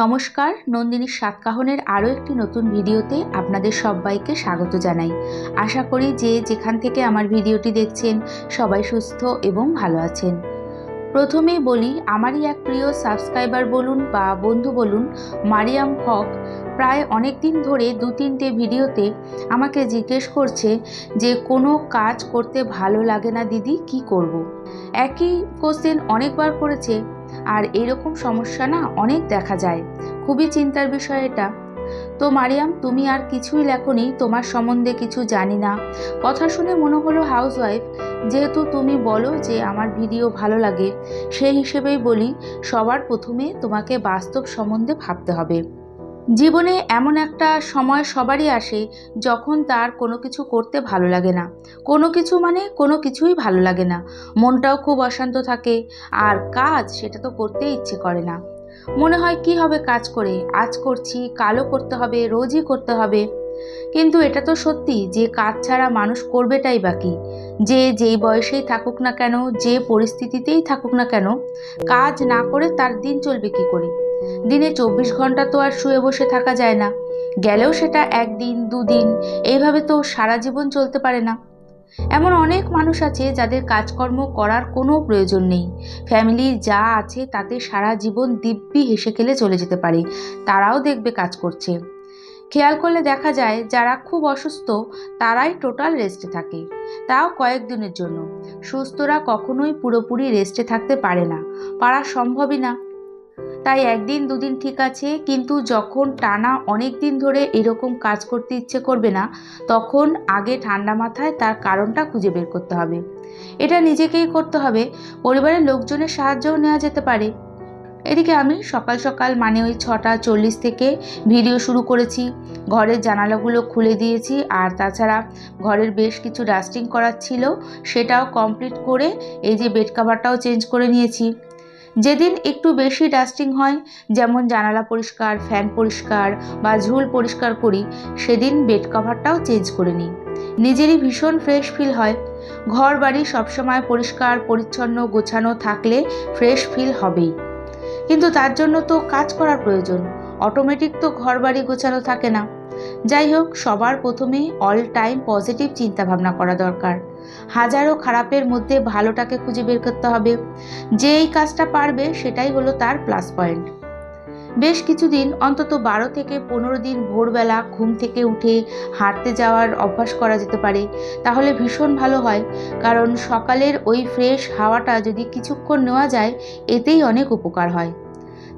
নমস্কার নন্দিনীর সাতকাহনের আরও একটি নতুন ভিডিওতে আপনাদের সবাইকে স্বাগত জানাই আশা করি যে যেখান থেকে আমার ভিডিওটি দেখছেন, সবাই সুস্থ এবং ভালো আছেন প্রথমেই বলি, আমারই এক প্রিয় সাবস্ক্রাইবার বলুন বা বন্ধু বলুন, মারিয়াম হক, প্রায় অনেক দিন ধরে দু তিনটে ভিডিওতে আমাকে জিজ্ঞেস করছে যে, কোনো কাজ করতে ভালো লাগে না দিদি, কি করব। একই কোশ্চেন অনেকবার করেছে আর এরকম সমস্যা না অনেক দেখা যায়। খুবই চিন্তার বিষয় এটা। তো মারিয়াম, তুমি আর কিছুই লেখনি, তোমার সম্বন্ধে কিছু জানি না। কথা শুনে মনে হলো হাউসওয়াইফ, যেহেতু তুমি বলো যে আমার ভিডিও ভালো লাগে, সেই হিসেবেই বলি, সবার প্রথমে তোমাকে বাস্তব সম্বন্ধে ভাবতে হবে। জীবনে এমন একটা সময় সবারই আসে যখন তার কোনো কিছু করতে ভালো লাগে না। কোনো কিছু মানে কোনো কিছুই ভালো লাগে না। মনটাও খুব অশান্ত থাকে আর কাজ সেটা তো করতেই ইচ্ছে করে না। মনে হয় কি হবে কাজ করে? আজ করছি কালো করতে হবে, রোজই করতে হবে। কিন্তু এটা তো সত্যি যে কাজ ছাড়া মানুষ করবেটাই বাকি যে যেই বয়সেই থাকুক না কেন, যে পরিস্থিতিতেই থাকুক না কেন, কাজ না করে তার দিন চলবে কি করে? দিনে চব্বিশ ঘণ্টা তো আর শুয়ে বসে থাকা যায় না। গেলেও সেটা একদিন, দুদিন, এইভাবে তো সারা জীবন চলতে পারে না। এমন অনেক মানুষ আছে যাদের কাজকর্ম করার কোনো প্রয়োজন নেই। ফ্যামিলির যা আছে তাতে সারা জীবন দিব্যি হেসে খেলে চলে যেতে পারে। তারাও দেখবে কাজ করছে। খেয়াল করলে দেখা যায়, যারা খুব অসুস্থ, তারাই টোটাল রেস্টে থাকে। তাও কয়েকদিনের জন্য। সুস্থরা কখনোই পুরোপুরি রেস্টে থাকতে পারে না। পারা সম্ভবই না। তাই একদিন দুদিন ঠিক আছে, কিন্তু যখন টানা অনেক দিন ধরে এরকম কাজ করতে ইচ্ছে করবে না, তখন আগে ঠান্ডা মাথায় তার কারণটা খুঁজে বের করতে হবে। এটা নিজেকেই করতে হবে, পরিবারের লোকজনের সাহায্যও নেওয়া যেতে পারে। এদিকে আমি সকাল সকাল মানে ওই ছটা চল্লিশ থেকে ভিডিও শুরু করেছি, ঘরের জানালাগুলো খুলে দিয়েছি, আর তাছাড়া ঘরের বেশ কিছু ডাস্টিং করার ছিল, সেটাও কমপ্লিট করে এই যে বেড কাভারটাও চেঞ্জ করে নিয়েছি। যেদিন একটু বেশি ডাস্টিং হয়, যেমন জানালা পরিষ্কার ফ্যান পরিষ্কার বা ঝুল পরিষ্কার করি, সেদিন বেড কভারটাও চেঞ্জ করে নিই। নিজেরই ভীষণ ফ্রেশ ফিল হয়। ঘর বাড়ি সবসময় পরিষ্কার, পরিচ্ছন্ন, গোছানো থাকলে ফ্রেশ ফিল হবেই। কিন্তু তার জন্য তো কাজ করার প্রয়োজন। অটোমেটিক তো ঘর বাড়ি গোছানো থাকে না। যাই হোক, সবার প্রথমে অল টাইম পজিটিভ চিন্তাভাবনা করা দরকার। হাজারো খারাপের মধ্যে ভালোটাকে খুঁজে বের করতে হবে। যে এই কাজটা পারবে, সেটাই হলো তার প্লাস পয়েন্ট বেশ কিছুদিন, অন্তত বারো থেকে পনেরো দিন ভোরবেলা ঘুম থেকে উঠে হাঁটতে যাওয়ার অভ্যাস করা যেতে পারে। তাহলে ভীষণ ভালো হয়, কারণ সকালের ওই ফ্রেশ হাওয়াটা যদি কিছুক্ষণ নেওয়া যায়, এতেই অনেক উপকার হয়।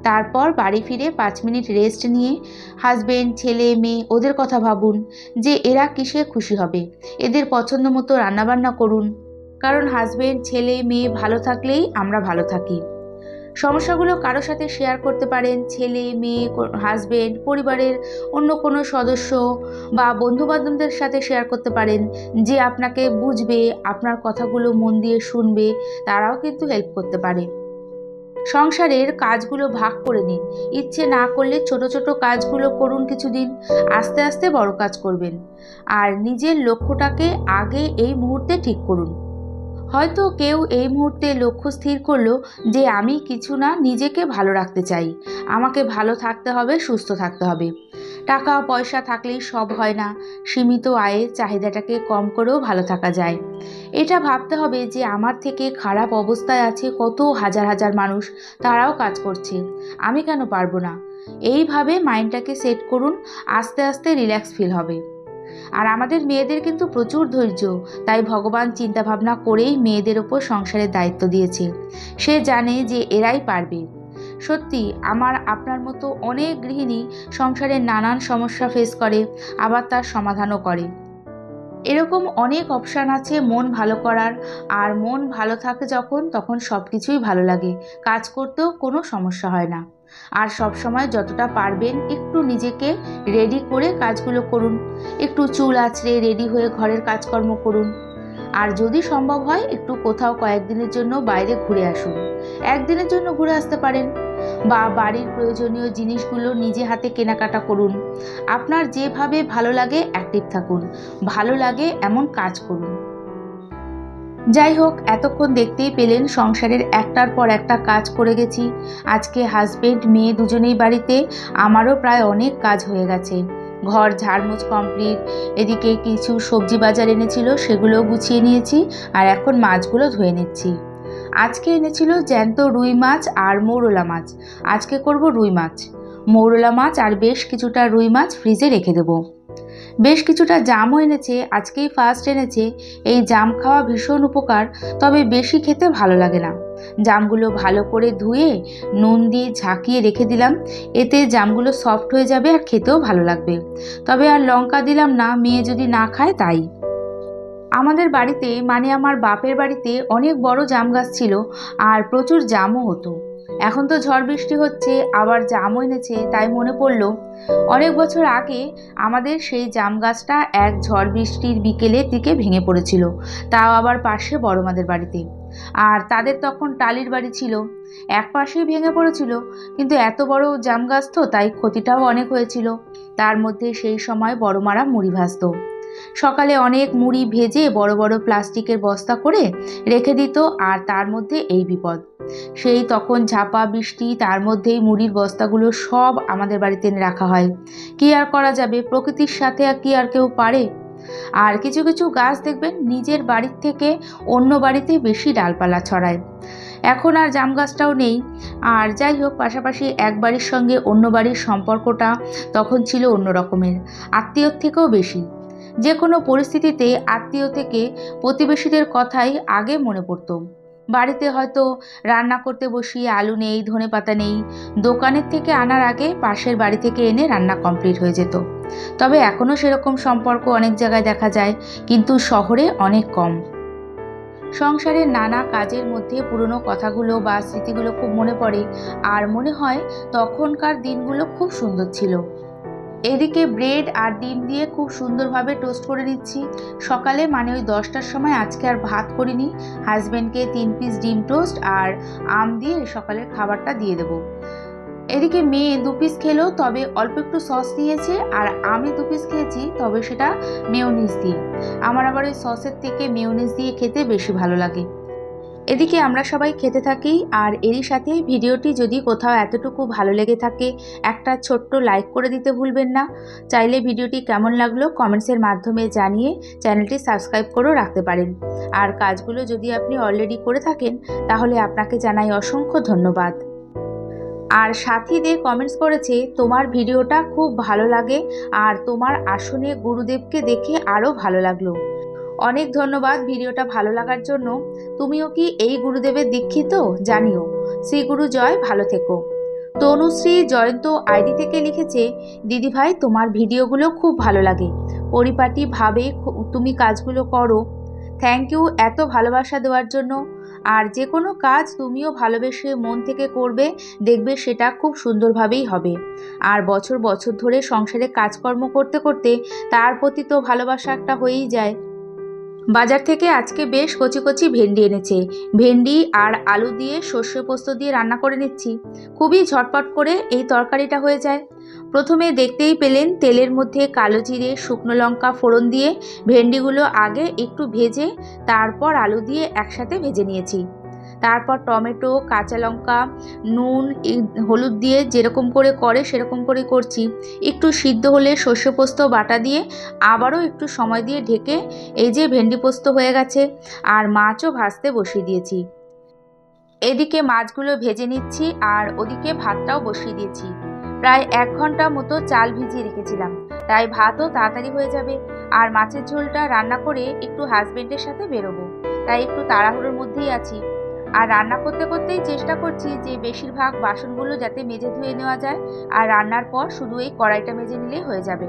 তারপর বাড়ি ফিরে পাঁচ মিনিট রেস্ট নিয়ে হাজবেন্ড ছেলে, মেয়ে ওদের কথা ভাবুন যে এরা কিসে খুশি হবে। এদের পছন্দ মতো রান্নাবান্না করুন। কারণ হাজব্যান্ড ছেলে, মেয়ে ভালো থাকলেই আমরা ভালো থাকি। সমস্যাগুলো কারোর সাথে শেয়ার করতে পারেন, ছেলে, মেয়ে হাজবেন্ড পরিবারের অন্য কোনো সদস্য বা বন্ধুবান্ধবদের সাথে শেয়ার করতে পারেন যে আপনাকে বুঝবে, আপনার কথাগুলো মন দিয়ে শুনবে, তারাও কিন্তু হেল্প করতে পারে। সংসারের কাজগুলো ভাগ করে নিন। ইচ্ছে না করলে ছোট ছোট কাজগুলো করুন কিছুদিন, আস্তে আস্তে বড় কাজ করবেন। আর নিজের লক্ষ্যটাকে আগে এই মুহূর্তে ঠিক করুন। হয়তো কেউ এই মুহূর্তে লক্ষ্য স্থির করল যে আমি কিছু না নিজেকে ভালো রাখতে চাই। আমাকে ভালো থাকতে হবে, সুস্থ থাকতে হবে। টাকা পয়সা থাকলেই সব হয় না। সীমিত আয়ের চাহিদাটাকে কম করেও ভালো থাকা যায়। এটা ভাবতে হবে যে আমার থেকে খারাপ অবস্থায় আছে কত হাজার হাজার মানুষ, তারাও কাজ করছে। আমি কেন পারব না? এইভাবে মাইন্ডটাকে সেট করুন, আস্তে আস্তে রিল্যাক্স ফিল হবে। আর আমাদের মেয়েদের কিন্তু প্রচুর ধৈর্য, তাই ভগবান চিন্তাভাবনা করেই মেয়েদের ওপর সংসারের দায়িত্ব দিয়েছে। সে জানে যে এরাই পারবে। সত্যি আমার আপনার মতো অনেক গৃহিণী সংসারের নানান সমস্যা ফেস করে, আবার তার সমাধানও করে। এরকম অনেক অপশান আছে মন ভালো করার, আর মন ভালো থাকে যখন, তখন সব কিছুই ভালো লাগে। কাজ করতেও কোনো সমস্যা হয় না। আর সব সময় যতটা পারবেন একটু নিজেকে রেডি করে কাজগুলো করুন। একটু চুল আছড়ে রেডি হয়ে ঘরের কাজকর্ম করুন। আর যদি সম্ভব হয়, একটু কোথাও কয়েকদিনের জন্য বাইরে ঘুরে আসুন। একদিনের জন্য ঘুরে আসতে পারেন। বা বাড়ির প্রয়োজনীয় জিনিসগুলো নিজে হাতে কেনাকাটা করুন। আপনার যেভাবে ভালো লাগে অ্যাক্টিভ থাকুন। ভালো লাগে এমন কাজ করুন। যাই হোক, এতক্ষণ দেখতেই পেলেন সংসারের একটার পর একটা কাজ করে গেছি। আজকে হাজবেন্ড মেয়ে দুজনেই বাড়িতে, আমারও প্রায় অনেক কাজ হয়ে গেছে। ঘর ঝাড়মুছ কমপ্লিট এদিকে কিছু সবজি বাজার এনেছিল সেগুলো গুছিয়ে নিয়েছি, আর এখন মাছগুলো ধুয়ে নিচ্ছি। আজকে এনেছিল জ্যান্ত রুই মাছ আর মৌরলা মাছ। আজকে করব রুই মাছ। মৌরলা মাছ আর বেশ কিছুটা রুই মাছ ফ্রিজে রেখে দেবো। বেশ কিছুটা জামও এনেছে, আজকেই ফার্স্ট এনেছে। এই জাম খাওয়া ভীষণ উপকার, তবে বেশি খেতে ভালো লাগে না। জামগুলো ভালো করে ধুয়ে, নুন দিয়ে ঝাঁকিয়ে রেখে দিলাম। এতে জামগুলো সফট হয়ে যাবে আর খেতেও ভালো লাগবে। তবে আর লঙ্কা দিলাম না, মেয়ে যদি না খায় তাই। আমাদের বাড়িতে মানে আমার বাপের বাড়িতে অনেক বড় জাম গাছ ছিল আর প্রচুর জামও হতো। এখন তো ঝড় বৃষ্টি হচ্ছে, আবার জামও এনেছে, তাই মনে পড়ল, অনেক বছর আগে আমাদের সেই জাম গাছটা এক ঝড় বৃষ্টির বিকেলের দিকে ভেঙে পড়েছিল, তাও আবার পাশে বড়মাদের বাড়িতে। আর তাদের তখন টালির বাড়ি ছিল, এক পাশেই ভেঙে পড়েছিল, কিন্তু এত বড় জাম গাছ তো, তাই ক্ষতিটাও অনেক হয়েছিল। তার মধ্যে সেই সময় বড়মারা মুড়ি ভাজত। সকালে অনেক মুড়ি ভেজে বড় বড় প্লাস্টিকের বস্তা করে রেখে দিত আর তার মধ্যে এই বিপদ। সেই তখন ঝাপা, বৃষ্টি, তার মধ্যেই মুড়ির বস্তাগুলো সব আমাদের বাড়িতে রাখা হয়। কি আর করা যাবে? প্রকৃতির সাথে আর কি আর কেউ পারে? আর কিছু কিছু গাছ দেখবেন, নিজের বাড়ির থেকে অন্য বাড়িতে বেশি ডালপালা ছড়ায়। এখন আর জাম গাছটাও নেই। আর যাই হোক, পাশাপাশি এক বাড়ির সঙ্গে অন্য বাড়ির সম্পর্কটা তখন ছিল অন্য রকমের আত্মীয়র থেকেও বেশি। যে কোনো পরিস্থিতিতে আত্মীয় থেকে প্রতিবেশীদের কথাই আগে মনে পড়তো। বাড়িতে হয়তো রান্না করতে বসিয়ে আলু নেই, ধনে পাতা নেই, দোকানের থেকে আনার আগে পাশের বাড়ি থেকে এনে রান্না কমপ্লিট হয়ে যেত। তবে এখনও সেরকম সম্পর্ক অনেক জায়গায় দেখা যায়, কিন্তু শহরে অনেক কম। সংসারের নানা কাজের মধ্যে পুরনো কথাগুলো বা স্মৃতিগুলো খুব মনে পড়ে, আর মনে হয় তখনকার দিনগুলো খুব সুন্দর ছিল। এদিকে ব্রেড আর ডিম দিয়ে খুব সুন্দরভাবে টোস্ট করে নিচ্ছি। সকালে মানে ওই দশটার সময় আজকে আর ভাত করিনি। হাজব্যান্ডকে তিন পিস ডিম টোস্ট আর আম দিয়ে সকালের খাবারটা দিয়ে দেবো। এদিকে মেয়ে দু পিস খেলো, তবে অল্প একটু সস নিয়েছে আর আমি দু পিস খেয়েছি, তবে সেটা মেয়োনিজ দিয়ে। আমার আবার ওই সসের থেকে মেয়োনিজ দিয়ে খেতে বেশি ভালো লাগে। এদিকে আমরা সবাই খেতে থাকি, আর এরই সাথে ভিডিওটি যদি কোথাও এতটুকু ভালো লেগে থাকে, একটা ছোট্ট লাইক করে দিতে ভুলবেন না। চাইলে ভিডিওটি কেমন লাগল কমেন্টসের মাধ্যমে জানিয়ে চ্যানেলটি সাবস্ক্রাইব করেও রাখতে পারেন। আর কাজগুলো যদি আপনি অলরেডি করে থাকেন, তাহলে আপনাকে জানাই অসংখ্য ধন্যবাদ। আর সাথীদের কমেন্টস করেছে, তোমার ভিডিওটা খুব ভালো লাগে, আর তোমার আসনে গুরুদেবকে দেখে আরও ভালো লাগল। অনেক ধন্যবাদ ভিডিওটা ভালো লাগার জন্য। তুমিও কি এই গুরুদেবের দীক্ষিত? জানিও। শ্রী গুরু জয়, ভালো থেকো। তনুশ্রী জয়ন্ত আইডি থেকে লিখেছে দিদিভাই তোমার ভিডিওগুলো খুব ভালো লাগে। পরিপাটিভাবে তুমি কাজগুলো করো। থ্যাংক ইউ এত ভালোবাসা দেওয়ার জন্য। আর যে কোনো কাজ তুমিও ভালোবেসে মন থেকে করবে, দেখবে সেটা খুব সুন্দরভাবেই হবে। আর বছর বছর ধরে সংসারে কাজকর্ম করতে করতে তার প্রতি তো ভালোবাসা একটা হয়েই যায়। বাজার থেকে আজকে বেশ কচি কচি ভেন্ডি এনেছে। ভেন্ডি আর আলু দিয়ে সর্ষে পোস্ত দিয়ে রান্না করে নিচ্ছি। খুবই ঝটপট করে এই তরকারিটা হয়ে যায়। প্রথমে দেখতেই পেলেন তেলের মধ্যে কালো জিরে, শুকনো লঙ্কা ফোড়ন দিয়ে ভেন্ডিগুলো আগে একটু ভেজে, তারপর আলু দিয়ে একসাথে ভেজে নিয়েছি। তারপর টমেটো, কাঁচা লঙ্কা, নুন হলুদ দিয়ে যেরকম করে করে সেরকম করে করছি। একটু সিদ্ধ হলে সর্ষে পোস্ত, বাটা দিয়ে আবারও একটু সময় দিয়ে ঢেকে এই যে ভেন্ডি পোস্ত হয়ে গেছে আর মাছও ভাজতে বসিয়ে দিয়েছি। এদিকে মাছগুলো ভেজে নিচ্ছি আর ওদিকে ভাতটাও বসিয়ে দিয়েছি। প্রায় এক ঘণ্টা মতো চাল ভিজিয়ে রেখেছিলাম। তাই ভাতও তাড়াতাড়ি হয়ে যাবে আর মাছের ঝোলটা রান্না করে একটু হাজবেন্ডের সাথে বেরোবো। তাই একটু তাড়াহুড়োর মধ্যেই আছি। আর রান্না করতে করতেই চেষ্টা করছি যে বেশিরভাগ বাসনগুলো যাতে মেজে ধুয়ে নেওয়া যায়, আর রান্নার পর শুধু এই কড়াইটা মেজে নিলেই হয়ে যাবে।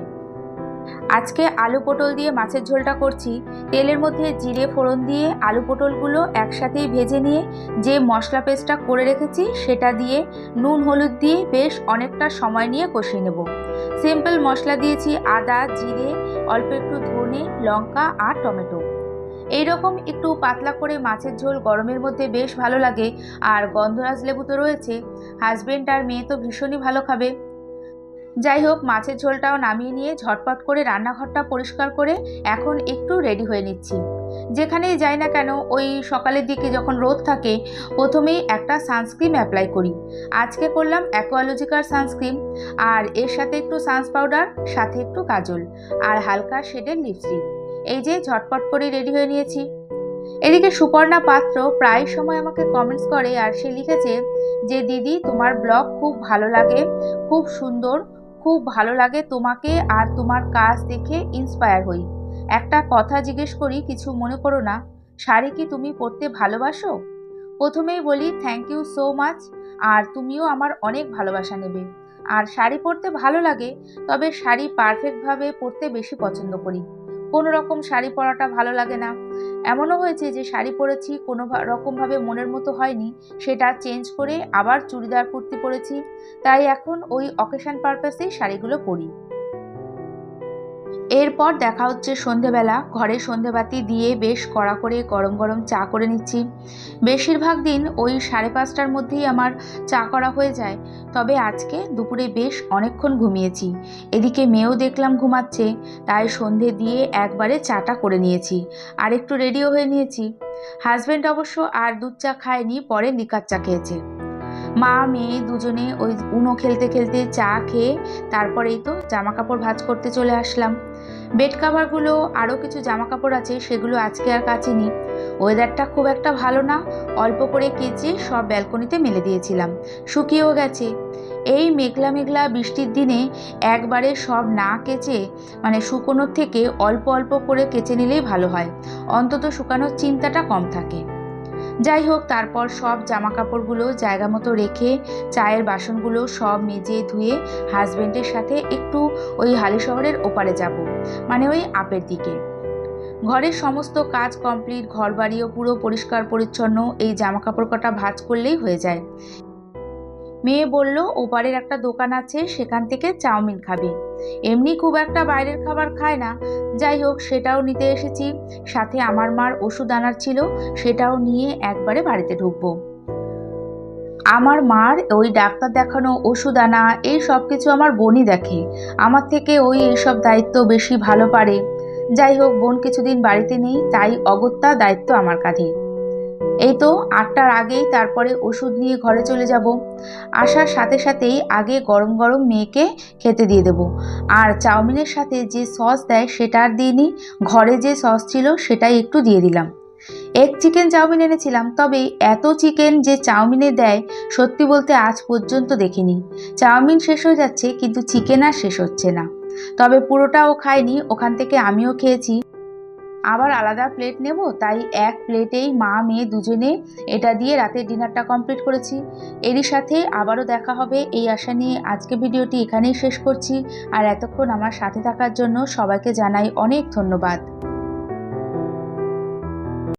আজকে আলু পটল দিয়ে মাছের ঝোলটা করছি। তেলের মধ্যে জিরে, ফোড়ন দিয়ে আলু পটলগুলো একসাথেই ভেজে নিয়ে যে মশলা পেস্টটা করে রেখেছি সেটা দিয়ে নুন, হলুদ দিয়ে বেশ অনেকটা সময় নিয়ে কষিয়ে নেব। সিম্পল মশলা দিয়েছি আদা, জিরে, অল্প একটু ধনে, লঙ্কা আর টমেটো। এইরকম একটু পাতলা করে মাছের ঝোল গরমের মধ্যে বেশ ভালো লাগে। আর গন্ধরাজ লেবু তো রয়েছে। হাজবেন্ড আর মেয়ে তো ভীষণই ভালো খাবে। যাই হোক, মাছের ঝোলটাও নামিয়ে নিয়ে ঝটপট করে রান্নাঘরটা পরিষ্কার করে এখন একটু রেডি হয়ে নিচ্ছি। যেখানেই যাই না কেন, ওই সকালের দিকে যখন রোদ থাকে, প্রথমেই একটা সানস্ক্রিন অ্যাপ্লাই করি। আজকে করলাম অ্যাকোয়ালজিকার সানস্ক্রিন আর এর সাথে একটু সানস পাউডার সাথে একটু কাজল, আর হালকা শেডের লিপস্টিক এই যে ঝটপট করে রেডি হয়ে নিয়েছি। এদিকে সুপর্ণা পাত্র প্রায় সময় আমাকে কমেন্টস করে আর সে লিখেছে যে, দিদি, তোমার ব্লগ খুব ভালো লাগে, খুব সুন্দর, খুব ভালো লাগে তোমাকে আর তোমার কাজ দেখে ইন্সপায়ার হই। একটা কথা জিজ্ঞেস করি, কিছু মনে করো না, শাড়ি কি তুমি পরতে ভালোবাসো? প্রথমেই বলি থ্যাংক ইউ সো মাচ আর তুমিও আমার অনেক ভালোবাসা নেবে। আর শাড়ি পরতে ভালো লাগে, তবে শাড়ি পারফেক্টভাবে পরতে বেশি পছন্দ করি। কোনো রকম শাড়ি পরাটা ভালো লাগে না। এমনও হয়েছে যে শাড়ি পরেছি কোনো রকমভাবে মনের মতো হয়নি, সেটা চেঞ্জ করে আবার চুড়িদার কুর্তি পরেছি। তাই এখন ওই অকেশন পারপাসেই শাড়িগুলো পরি। এরপর দেখা হচ্ছে সন্ধেবেলা। ঘরে সন্ধেবাতি দিয়ে বেশ কড়া করে গরম গরম চা করে নিচ্ছি। বেশিরভাগ দিন ওই সাড়ে পাঁচটার মধ্যেই আমার চা করা হয়ে যায়। তবে আজকে দুপুরে বেশ অনেকক্ষণ ঘুমিয়েছি। এদিকে মেয়েও দেখলাম ঘুমাচ্ছে, তাই সন্ধে দিয়ে একবারে চাটা করে নিয়েছি। আর একটু রেডিও হয়ে নিয়েছি। হাজব্যান্ড অবশ্য আর দুধ চা খায়নি, পরে লিকার চা খেয়েছে। মা, মেয়ে দুজনে ওই উনো খেলতে খেলতে চা খেয়ে তারপরেই তো জামা কাপড় ভাঁজ করতে চলে আসলাম। বেড কাভারগুলো আরও কিছু জামা কাপড় আছে, সেগুলো আজকে আর কাচিনি। ওয়েদারটা খুব একটা ভালো না, অল্প করে কেচে সব ব্যালকনিতে মেলে দিয়েছিলাম। শুকিয়েও গেছে। এই মেঘলা মেঘলা বৃষ্টির দিনে একবারে সব না কেচে মানে শুকোনোর থেকে অল্প অল্প করে কেচে নিলেই ভালো হয়। অন্তত শুকানোর চিন্তাটা কম থাকে। যাই হোক তারপর সব জামা কাপড়গুলো জায়গা মতো রেখে চায়ের বাসনগুলো সব মেজে ধুয়ে হাজবেন্ডের সাথে একটু ওই হালি শহরের ওপারে যাব মানে ওই আপের দিকে। ঘরের সমস্ত কাজ কমপ্লিট ঘর বাড়িও পুরো পরিষ্কার পরিচ্ছন্ন এই জামা কাপড় কটা ভাজ করলেই হয়ে যায়। মেয়ে বলল, ওপারের একটা দোকান আছে, সেখান থেকে চাউমিন খাবে। এমনি খুব একটা বাইরের খাবার খায় না। যাই হোক, সেটাও নিতে এসেছি। সাথে আমার মার ওষুধ আনার ছিল, সেটাও নিয়ে একবারে বাড়িতে ঢুকবো। আমার মার ওই ডাক্তার দেখানো ওষুধ আনা, এই সব কিছু আমার বোনই দেখে। আমার থেকে ওই এইসব দায়িত্ব বেশি ভালো পারে। যাই হোক, বোন কিছুদিন বাড়িতে নেই, তাই অগত্যা দায়িত্ব আমার কাঁধে। এই তো আটটার আগেই তারপরে ওষুধ নিয়ে ঘরে চলে যাব। আসার সাথে সাথেই আগে গরম গরম মেয়েকে খেতে দিয়ে দেব। আর চাউমিনের সাথে যে সস দেয় সেটা আর দিইনি, ঘরে যে সস ছিল সেটাই একটু দিয়ে দিলাম। এক চিকেন চাউমিন এনেছিলাম, তবে এত চিকেন যে চাউমিনে দেয়, সত্যি বলতে আজ পর্যন্ত দেখিনি। চাউমিন শেষ হয়ে যাচ্ছে, কিন্তু চিকেন আর শেষ হচ্ছে না। তবে পুরোটাও খাইনি, ওখান থেকে আমিও খেয়েছি। আবার আলাদা প্লেট নেব, তাই এক প্লেটেই মা, মেয়ে দুজনে এটা দিয়ে রাতের ডিনারটা কমপ্লিট করেছি। এরই সাথে আবারও দেখা হবে এই আশা নিয়ে। আজকে ভিডিওটি এখানেই শেষ করছি। আর এতক্ষণ আমার সাথে থাকার জন্য সবাইকে জানাই অনেক ধন্যবাদ।